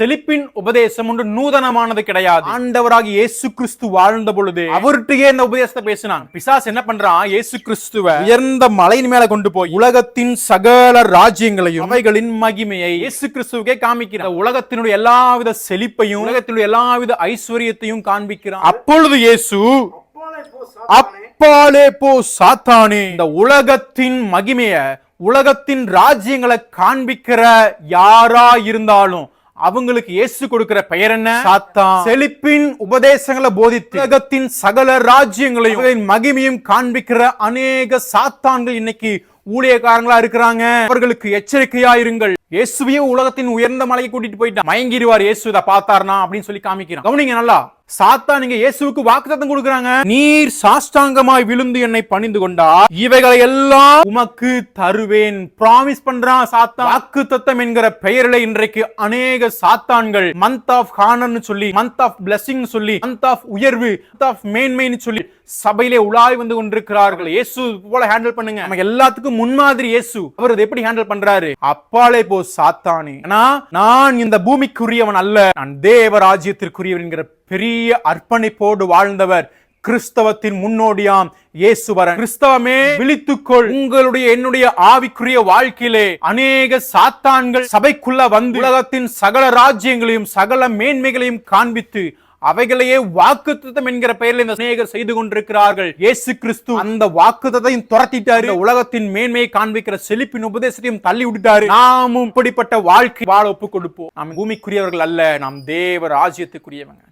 செழிப்பின் உபதேசம் ஒன்று நூதனமானது கிடையாது. ஆண்டவராக இயேசு கிறிஸ்து வாழ்ந்த பொழுது அவர்கிட்டயே இந்த உபதேசத்தை பேசினான். பிசாஸ் என்ன பண்றான்? இயேசு கிறிஸ்துவ உயர்ந்த மலையின் மேல கொண்டு போய் உலகத்தின் சகல ராஜ்யங்களையும் அவைகளின் மகிமையை இயேசு கிறிஸ்துவுக்கே காமிக்கிறார் இந்த உலகத்தினுடைய எல்லாவித செழிப்பையும் உலகத்தினுடைய எல்லாவித ஐஸ்வர்யத்தையும் காண்பிக்கிறான். அப்பொழுது இயேசு அப்பாலே போ சாத்தானே. இந்த உலகத்தின் மகிமைய உலகத்தின் ராஜ்யங்களை காண்பிக்கிற யாரா இருந்தாலும் அவங்களுக்கு இயேசு கொடுக்கிற பெயர் என்ன? சாத்தான். செழிப்பின் உபதேசங்களை போதித்து உலகத்தின் சகல ராஜ்யங்களையும் மகிமையும் காண்பிக்கிற அநேக சாத்தான்கள் இன்னைக்கு ஊழியக்காரங்களா இருக்கிறாங்க. அவர்களுக்கு எச்சரிக்கையா இருங்கள் இயேசுவையே உலகத்தின் உயர்ந்த மலையை கூட்டிட்டு போயிட்டா மயங்கிடுவார் இயேசு இதை பார்த்தார்னா அப்படின்னு சொல்லி காமிக்கிறான். கவனிங்க நல்லா. சாத்தா நீங்க இயேசுவுக்கு வாக்குத்தத்தம் கொடுக்கறாங்க. நீர் சாஷ்டாங்கமாய் விழுந்து என்னை பணிந்து கொண்டா இவைகளை எல்லாம் உமக்கு தருவேன். பிராமிஸ் பண்றான் சாத்தா. வாக்குத்தத்தம் என்கிற பெயரில இன்றைக்கு அநேக சாத்தான்கள் மந்த் ஆஃப் ஹானர்னு சொல்லி மந்த் ஆஃப் பிளஸிங் சொல்லி மந்த் ஆஃப் உயர்வு மந்த் ஆஃப் மேன்மைன்னு சொல்லி சபையிலே உலாய் வந்து கொண்டிருக்கிறார்கள். இயேசு போல ஹேண்டில் பண்ணுங்க. நம்ம எல்லாத்துக்கும் முன்மாதிரி இயேசு. அவர் அதை எப்படி ஹேண்டில் பண்றாரு? அப்பாலே போ சாத்தானே. ஆனா நான் இந்த பூமிக்குரியவன் அல்ல. நான் தேவ ராஜ்யத்திற்குரியவன் என்கிற பெரிய அர்ப்பணிப்போடு வாழ்ந்தவர் கிறிஸ்தவத்தின் முன்னோடியாம் இயேசுவரன். கிறிஸ்தவமே விழித்துக்கொள். உங்களுடைய என்னுடைய ஆவிக்குரிய வாழ்க்கையிலே அநேக சாத்தான்கள் சபைக்குள்ள வந்து உலகத்தின் சகல ராஜ்யங்களையும் சகல மேன்மைகளையும் காண்பித்து அவைகளையே வாக்குத்தத்தம் என்கிற பெயரில் இந்த சிநேகர் செய்து கொண்டிருக்கிறார்கள். இயேசு கிறிஸ்து அந்த வாக்குத்தத்தையும் துரத்திட்டாரு. உலகத்தின் மேன்மையை காண்பிக்கிற செழிப்பின் உபதேசத்தையும் தள்ளி விட்டுட்டாரு நாமும் இப்படிப்பட்ட வாழ்க்கை வாழ ஒப்பு கொடுப்போம் நாம் பூமிக்குரியவர்கள் அல்ல நாம் தேவ ராஜ்யத்துக்குரியவங்க.